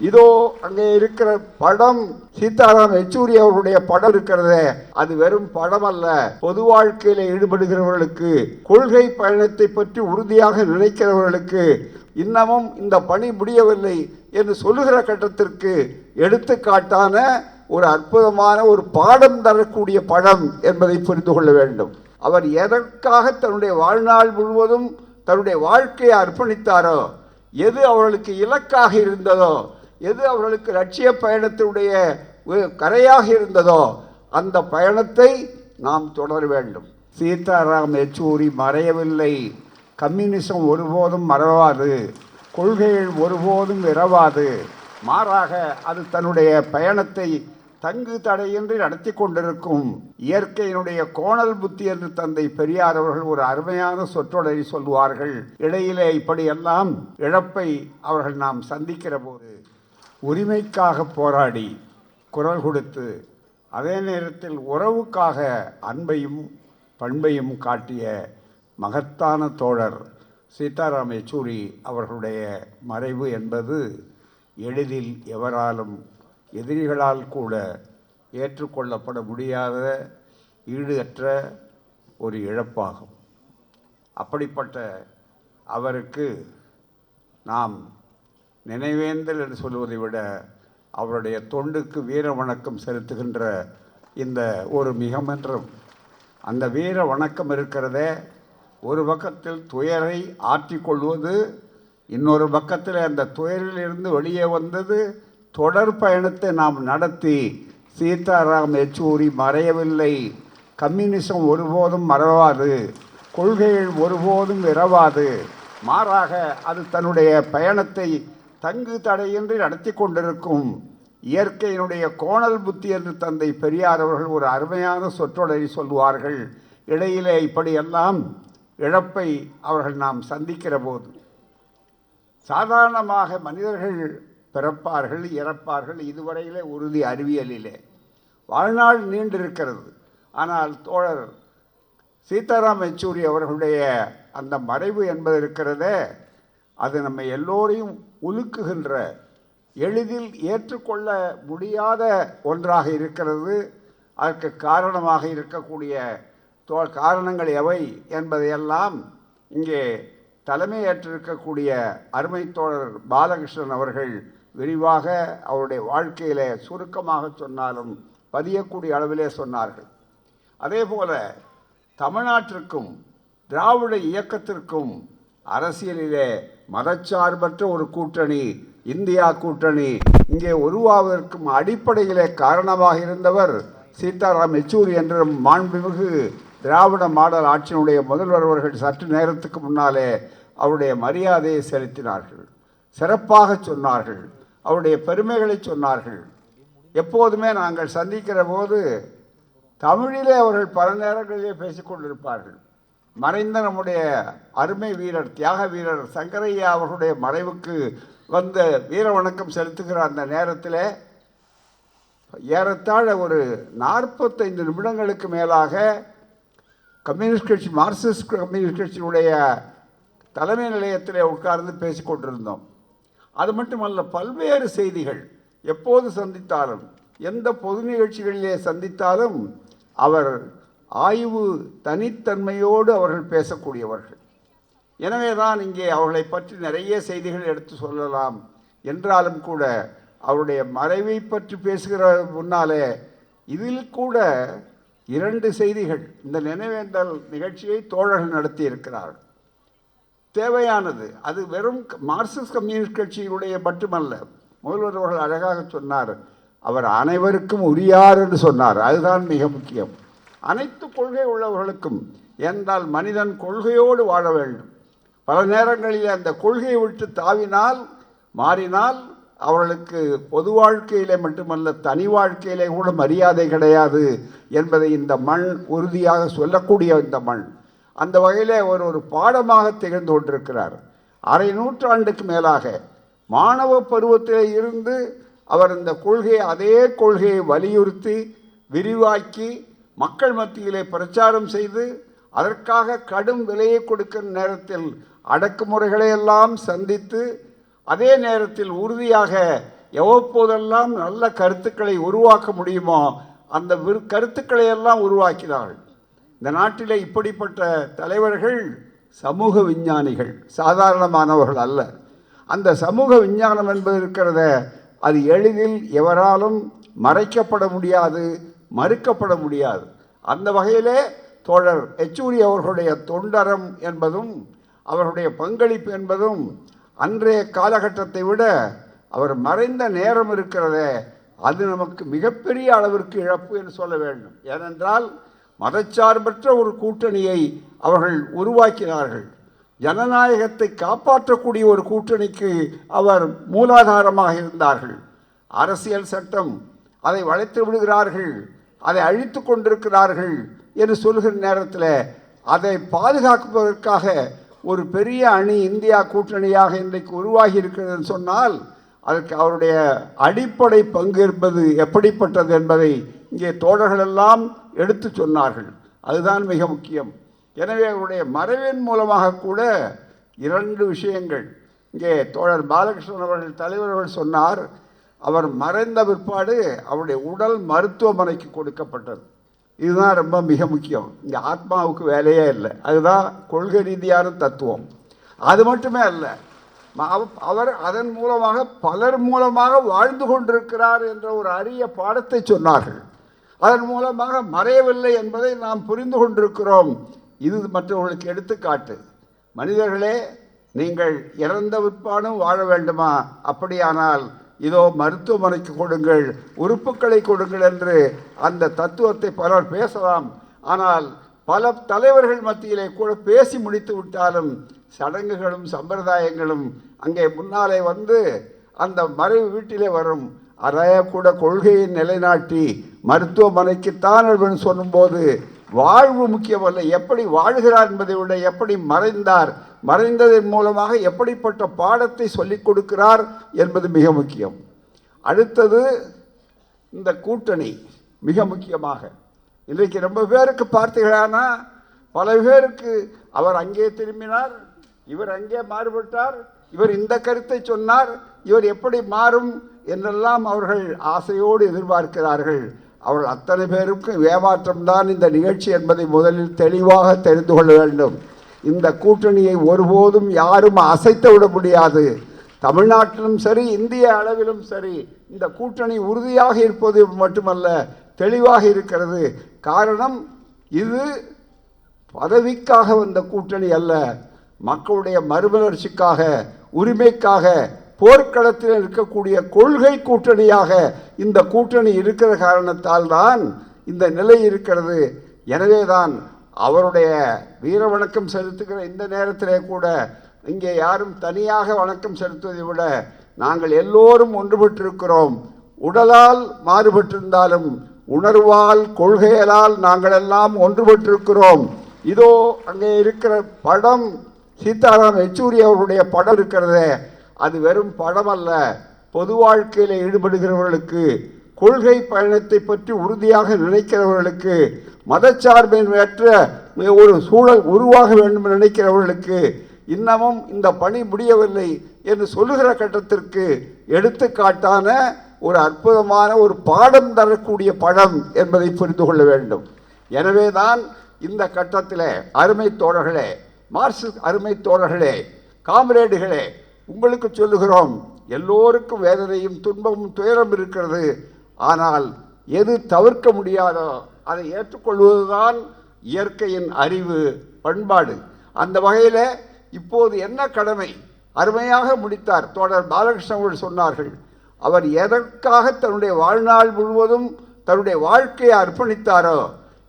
இதோ அங்கே இருக்கிற படம் சீதாராம் யெச்சூரி அவர்களுடைய படம் இருக்கிறதே. அது வெறும் படம் அல்ல பொது வாழ்க்கையில் ஈடுபடுகிறவர்களுக்கு கொள்கை பயணத்தை பற்றி உறுதியாக நினைக்கிறவர்களுக்கு இன்னமும் இந்த பணி முடியவில்லை என்று சொல்லுகிற கட்டத்திற்கு எடுத்துக்காட்டான ஒரு அற்புதமான ஒரு பாடம் தரக்கூடிய படம் என்பதை புரிந்து கொள்ள வேண்டும். அவர் எதற்காக தன்னுடைய வாழ்நாள் முழுவதும் தன்னுடைய வாழ்க்கையை அர்ப்பணித்தாரோ எது அவர்களுக்கு இலக்காக இருந்ததோ எது அவர்களுக்கு லட்சிய பயணத்தினுடைய ஒரு கரையாக இருந்ததோ அந்த பயணத்தை நாம் தொடர வேண்டும். சீதாராம் யெச்சூரி மறையவில்லை. கம்யூனிசம் ஒருபோதும் மறவாது. கொள்கைகள் ஒருபோதும் இரவாது. மாறாக அது தன்னுடைய பயணத்தை தங்கு தடையின்றி நடத்தி கொண்டிருக்கும். இயற்கையினுடைய கோணல் புத்தி என்று தந்தை பெரியார் அவர்கள் ஒரு அருமையான சொற்றொடரை சொல்வார்கள் இடையிலே இப்படியெல்லாம் இழப்பை அவர்கள் நாம் சந்திக்கிற போது உரிமைக்காக போராடி குரல் கொடுத்து அதே நேரத்தில் உறவுக்காக அன்பையும் பண்பையும் காட்டிய மகத்தான தோழர் சீதாராம் யெச்சூரி அவர்களுடைய மறைவு என்பது எளிதில் எவராலும் எதிரிகளால் கூட ஏற்றுக்கொள்ளப்பட முடியாத ஈடற்ற ஒரு இழப்பாகும். அப்படிப்பட்ட அவருக்கு நாம் நினைவேந்தல் என்று சொல்வதை விட அவருடைய தொண்டுக்கு வீர வணக்கம் செலுத்துகின்ற இந்த ஒரு மிகமன்றம் அந்த வீர வணக்கம் இருக்கிறதே ஒரு பக்கத்தில் துயரை ஆற்றிக்கொள்வது இன்னொரு பக்கத்தில் அந்த துயரிலிருந்து வெளியே வந்தது தொடர் பயணத்தை நாம் நடத்தி சீதாராம் யெச்சூரி மறையவில்லை. கம்யூனிசம் ஒருபோதும் மறவாது கொள்கைகள் ஒருபோதும் இரவாது. மாறாக அது தன்னுடைய பயணத்தை தங்கு தடையின்றி நடத்தி கொண்டிருக்கும் இயற்கையினுடைய கோணல் புத்தி என்று தந்தை பெரியார் அவர்கள் ஒரு அருமையான சொற்றொடரை சொல்வார்கள் இடையிலே இப்படியெல்லாம் இழப்பை அவர்கள் நாம் சந்திக்கிற போது. சாதாரணமாக மனிதர்கள் பிறப்பார்கள் இறப்பார்கள் இதுவரையிலே உறுதி அறிவியலிலே. வாழ்நாள் நீண்டிருக்கிறது. ஆனால் தோழர் சீதாராம் யெச்சூரி அவர்களுடைய அந்த மறைவு என்பது இருக்கிறதே அது நம்ம எல்லோரையும் உலுக்குகின்ற எளிதில் ஏற்றுக்கொள்ள முடியாத ஒன்றாக இருக்கிறது. அதற்கு காரணமாக இருக்கக்கூடிய தோ காரணங்கள் எவை என்பதையெல்லாம் இங்கே தலைமையேற்றிருக்கக்கூடிய அருமை தோழர் பாலகிருஷ்ணன் அவர்கள் விரிவாக அவருடைய வாழ்க்கையிலே சுருக்கமாக சொன்னாலும் பதியக்கூடிய அளவிலே சொன்னார்கள். அதே போல தமிழ்நாட்டிற்கும் திராவிட இயக்கத்திற்கும் அரசியலிலே மதச்சார்பற்ற ஒரு கூட்டணி இந்தியா கூட்டணி இங்கே உருவாவதற்கும் அடிப்படையிலே காரணமாக இருந்தவர் சீதாராம் யெச்சூரி என்ற மாண்புமிகு திராவிட மாடல் ஆட்சியினுடைய முதல்வர் அவர்கள் சற்று நேரத்துக்கு முன்னாலே அவருடைய மரியாதையை செலுத்தினார்கள். சிறப்பாக சொன்னார்கள். அவருடைய பெருமைகளை சொன்னார்கள். எப்போதுமே நாங்கள் சந்திக்கிற போது தமிழிலே அவர்கள் பல நேரங்களிலே பேசிக்கொண்டிருப்பார்கள். மறைந்த நம்முடைய அருமை வீரர் தியாக வீரர் சங்கரையா அவர்களுடைய மறைவுக்கு வந்த வீர வணக்கம் செலுத்துகிற அந்த நேரத்தில் ஏறத்தாழ ஒரு நாற்பத்தைந்து நிமிடங்களுக்கு மேலாக கம்யூனிஸ்ட் கட்சி மார்க்சிஸ்ட் கம்யூனிஸ்ட் கட்சியினுடைய தலைமை நிலையத்தில் உட்கார்ந்து பேசிக்கொண்டிருந்தோம் அது மட்டுமல்ல பல்வேறு செய்திகள் எப்போது சந்தித்தாலும் எந்த பொது நிகழ்ச்சிகளிலே சந்தித்தாலும் அவர் ஆய்வு தனித்தன்மையோடு அவர்கள் பேசக்கூடியவர்கள். எனவே தான் இங்கே அவர்களை பற்றி நிறைய செய்திகள் எடுத்து சொல்லலாம். என்றாலும் கூட அவருடைய மறைவை பற்றி பேசுகிற முன்னாலே இதில் கூட இரண்டு செய்திகள் இந்த நினைவேந்தல் நிகழ்ச்சியை தோழர்கள் நடத்தி இருக்கிறார்கள். தேவையானது அது வெறும் மார்க்சிஸ்ட் கம்யூனிஸ்ட் கட்சியினுடைய மட்டுமல்ல முதல்வர் அவர்கள் அழகாக சொன்னார் அவர் அனைவருக்கும் உரியார் என்று சொன்னார் அதுதான் மிக முக்கியம். அனைத்து கொள்கை உள்ளவர்களுக்கும் என்றால் மனிதன் கொள்கையோடு வாழ வேண்டும். பல நேரங்களில் அந்த கொள்கையை விட்டு தாவினால் மாறினால் அவர்களுக்கு பொது வாழ்க்கையிலே மட்டுமல்ல தனி வாழ்க்கையிலே கூட மரியாதை கிடையாது என்பதை இந்த மண் உறுதியாக சொல்லக்கூடிய இந்த மண். அந்த வகையிலே அவர் ஒரு பாடமாக திகழ்ந்து கொண்டிருக்கிறார். அரை நூற்றாண்டுக்கு மேலாக மாணவ பருவத்திலே இருந்து அவர் இந்த கொள்கையை அதே கொள்கையை வலியுறுத்தி விரிவாக்கி மக்கள் மத்தியிலே பிரச்சாரம் செய்து அதற்காக கடும் விலையை கொடுக்கிற நேரத்தில் அடக்குமுறைகளை எல்லாம் சந்தித்து அதே நேரத்தில் உறுதியாக எவ்வப்போதெல்லாம் நல்ல கருத்துக்களை உருவாக்க முடியுமோ அந்த விரு- கருத்துக்களை எல்லாம் உருவாக்கினார்கள். இந்த நாட்டில் இப்படிப்பட்ட தலைவர்கள் சமூக விஞ்ஞானிகள் சாதாரணமானவர்கள் அல்ல. அந்த சமூக விஞ்ஞானம் என்பது இருக்கிறத அது எளிதில் எவராலும் மறைக்கப்பட முடியாது மறுக்கப்பட முடியாது. அந்த வகையிலே தோழர் எச்சூரி அவர்களுடைய தொண்டரம் என்பதும் அவருடைய பங்களிப்பு என்பதும் அன்றைய காலகட்டத்தை விட அவர் மறைந்த நேரம் இருக்கிறதே அது நமக்கு மிகப்பெரிய அளவிற்கு இழப்பு என்று சொல்ல வேண்டும். ஏனென்றால் மதச்சார்பற்ற ஒரு கூட்டணியை அவர்கள் உருவாக்கினார்கள். ஜனநாயகத்தை காப்பாற்றக்கூடிய ஒரு கூட்டணிக்கு அவர் மூலாதாரமாக இருந்தார்கள். அரசியல் சட்டம் அதை வளைத்து விடுகிறார்கள். அதை அழித்து கொண்டிருக்கிறார்கள் என்று சொல்கிற நேரத்தில் அதை பாதுகாப்பதற்காக ஒரு பெரிய அணி இந்தியா கூட்டணியாக இன்றைக்கு உருவாகி இருக்கிறதுன்னு சொன்னால் அதற்கு அவருடைய அடிப்படை பங்கேற்பது எப்படிப்பட்டது என்பதை இங்கே தோழர்களெல்லாம் எடுத்து சொன்னார்கள். அதுதான் மிக முக்கியம். எனவே அவருடைய மறைவின் மூலமாக கூட இரண்டு விஷயங்கள். இங்கே தோழர் பாலகிருஷ்ணன் அவர்கள் தலைவர் அவர்கள் சொன்னார் அவர் மறைந்த பிற்பாடு அவருடைய உடல் மருத்துவமனைக்கு கொடுக்கப்பட்டது. இதுதான் ரொம்ப மிக முக்கியம். இங்கே ஆத்மாவுக்கு வேலையே இல்லை. அதுதான் கொள்கை ரீதியான தத்துவம். அது மட்டுமே அல்ல. அவ- அவர் அதன் மூலமாக பலர் மூலமாக வாழ்ந்து கொண்டிருக்கிறார் என்ற ஒரு அரிய பாடத்தை சொன்னார்கள். அதன் மூலமாக மறையவில்லை என்பதை நாம் புரிந்து கொண்டிருக்கிறோம். இது மற்றவர்களுக்கு எடுத்துக்காட்டு. மனிதர்களே நீங்கள் இறந்த விற்பாடும் வாழ வேண்டுமா? அப்படியானால் இதோ மருத்துவமனைக்கு கொடுங்கள் உறுப்புக்களை கொடுங்கள் என்று அந்த தத்துவத்தை பலர் பேசலாம். ஆனால் பல தலைவர்கள் மத்தியிலே கூட பேசி முடித்து விட்டாலும் சடங்குகளும் சம்பிரதாயங்களும் அங்கே முன்னாலே வந்து அந்த மறைவு வீட்டிலே வரும். அறைய கூட கொள்கையை நிலைநாட்டி மருத்துவமனைக்குத்தான் அப்படின்னு சொல்லும்போது வாழ்வு முக்கியமல்ல எப்படி வாழ்கிறார் என்பதை விட எப்படி மறைந்தார் மறைந்ததன் மூலமாக எப்படிப்பட்ட பாடத்தை சொல்லிக் கொடுக்கிறார் என்பது மிக முக்கியம். அடுத்தது இந்த கூட்டணி மிக முக்கியமாக. இன்றைக்கு ரொம்ப பேருக்கு பார்த்தீர்களானா பல பேருக்கு அவர் அங்கே திரும்பினார் இவர் அங்கே மாறுபட்டார் இவர் இந்த கருத்தை சொன்னார் இவர் எப்படி மாறும் என்றெல்லாம் அவர்கள் ஆசையோடு எதிர்பார்க்கிறார்கள். அவர்கள் அத்தனை பேருக்கும் ஏமாற்றம்தான் இந்த நிகழ்ச்சி என்பதை முதலில் தெளிவாக தெரிந்து கொள்ள வேண்டும். இந்த கூட்டணியை ஒருபோதும் யாரும் அசைத்து விட முடியாது. தமிழ்நாட்டிலும் சரி இந்திய அளவிலும் சரி இந்த கூட்டணி உறுதியாக இருப்பது மட்டுமல்ல தெளிவாக இருக்கிறது. காரணம் இது பதவிக்காக வந்த கூட்டணி அல்ல. மக்களுடைய மறுமலர்ச்சிக்காக உரிமைக்காக போர்க்களத்தில் இருக்கக்கூடிய கொள்கை கூட்டணியாக இந்த கூட்டணி இருக்கிற காரணத்தால் தான் இந்த நிலை இருக்கிறது. எனவே தான் அவருடைய வீர வணக்கம் செலுத்துகிற இந்த நேரத்திலே கூட இங்கே யாரும் தனியாக வணக்கம் செலுத்துவதை விட நாங்கள் எல்லோரும் ஒன்றுபட்டிருக்கிறோம். உடலால் மாறுபட்டிருந்தாலும் உணர்வால் கொள்கையலால் நாங்கள் எல்லாம் ஒன்றுபட்டிருக்கிறோம். இதோ அங்கே இருக்கிற படம் சீதாராம் யெச்சூரி அவருடைய படம் இருக்கிறதே. அது வெறும் படம் அல்ல பொது வாழ்க்கையில் ஈடுபடுகிறவர்களுக்கு கொள்கை பயணத்தை பற்றி உறுதியாக நினைக்கிறவர்களுக்கு மதச்சார்பின்மையற்ற ஒரு சூழல் உருவாக வேண்டும் என்று நினைக்கிறவர்களுக்கு இன்னமும் இந்த பணி முடியவில்லை என்று சொல்லுகிற கட்டத்திற்கு எடுத்துக்காட்டான ஒரு அற்புதமான ஒரு பாடம் தரக்கூடிய படம் என்பதை புரிந்து கொள்ள வேண்டும். எனவேதான் இந்த கட்டத்தில் அருமை தோழர்களே மார்க்சிஸ்ட் அருமை தோழர்களே காம்ரேடுகளே உங்களுக்கு சொல்லுகிறோம் எல்லோருக்கும் வேதனையும் துன்பமும் துயரம் இருக்கிறது ஆனால் எது தவிர்க்க முடியாதோ அதை ஏற்றுக்கொள்வதுதான் இயற்கையின் அறிவு பண்பாடு. அந்த வகையில் இப்போது என்ன கடமை? அருமையாக முடித்தார். தோழர் பாலகிருஷ்ணன் அவர்கள் சொன்னார்கள் அவர் எதற்காக தன்னுடைய வாழ்நாள் முழுவதும் தன்னுடைய வாழ்க்கையை அர்ப்பணித்தாரோ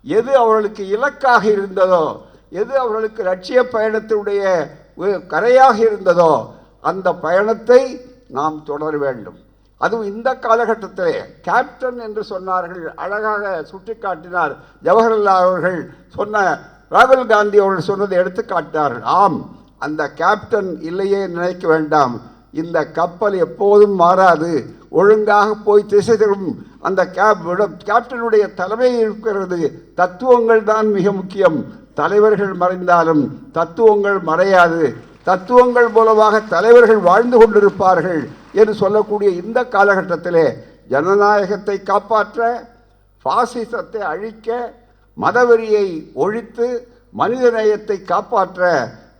எது அவர்களுக்கு இலக்காக இருந்ததோ எது அவர்களுக்கு லட்சிய பயணத்தினுடைய கரையாக இருந்ததோ அந்த பயணத்தை நாம் தொடர வேண்டும். அதுவும் இந்த காலகட்டத்திலே. கேப்டன் என்று சொன்னார்கள். அழகாக சுட்டிக்காட்டினார். ஜவஹர்லால் அவர்கள் சொன்ன ராகுல் காந்தி அவர்கள் சொன்னதை எடுத்து காட்டினார்கள். ஆம் அந்த கேப்டன் இல்லையே நினைக்க வேண்டாம். இந்த கப்பல் எப்போதும் மாறாது. ஒழுங்காக போய் திசை திரும்பும் அந்த கேப் கேப்டனுடைய தலைமை இருக்கிறது. தத்துவங்கள் தான் மிக முக்கியம். தலைவர்கள் மறைந்தாலும் தத்துவங்கள் மறையாது. தத்துவங்கள் மூலமாக தலைவர்கள் வாழ்ந்து கொண்டிருப்பார்கள் என்று சொல்லக்கூடிய இந்த காலகட்டத்திலே ஜனநாயகத்தை காப்பாற்ற பாசிசத்தை அழிக்க மதவெறியை ஒழித்து மனிதநேயத்தை காப்பாற்ற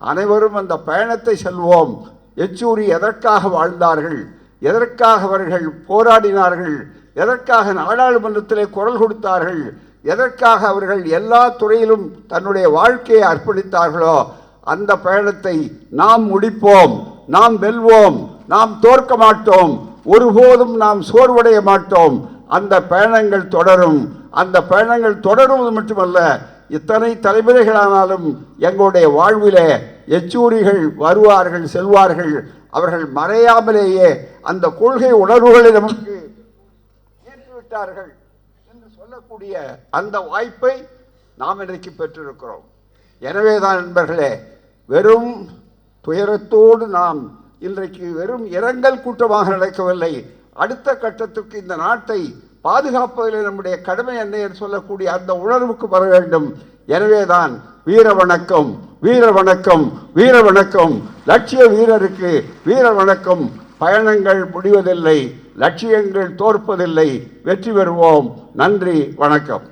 அனைவரும் அந்த பயணத்தை செல்வோம். எச்சூரி எதற்காக வாழ்ந்தார்கள்? எதற்காக அவர்கள் போராடினார்கள்? எதற்காக நாடாளுமன்றத்திலே குரல் கொடுத்தார்கள்? எதற்காக அவர்கள் எல்லா துறையிலும் தன்னுடைய வாழ்க்கையை அர்ப்பணித்தார்களோ அந்த பயணத்தை நாம் முடிப்போம் நாம் வெல்வோம் நாம் தோற்க மாட்டோம் ஒருபோதும் நாம் சோர்வடைய மாட்டோம். அந்த பயணங்கள் தொடரும். அந்த பயணங்கள் தொடருவது மட்டுமல்ல இத்தனை தலைமுறைகளானாலும் எங்களுடைய வாழ்விலே எச்சூரிகள் வருவார்கள் செல்வார்கள். அவர்கள் மறையாமலேயே அந்த கொள்கை உணர்வுகளை நமக்கு ஏற்றுவிட்டார்கள் என்று சொல்லக்கூடிய அந்த வாய்ப்பை நாம் இன்றைக்கு பெற்றிருக்கிறோம். எனவே தான் நண்பர்களே வெறும் துயரத்தோடு நாம் இன்றைக்கு வெறும் இரங்கல் கூட்டமாக நடக்கவில்லை. அடுத்த கட்டத்துக்கு இந்த நாட்டை பாதுகாப்பதில் நம்முடைய கடமை என்ன என்று சொல்லக்கூடிய அந்த உணர்வுக்கு வர வேண்டும். எனவேதான் வீர வணக்கம் வீர வணக்கம் வீர வணக்கம். லட்சிய வீரருக்கு வீர வணக்கம். பயணங்கள் முடிவதில்லை லட்சியங்கள் தோற்பதில்லை. வெற்றி பெறுவோம். நன்றி வணக்கம்.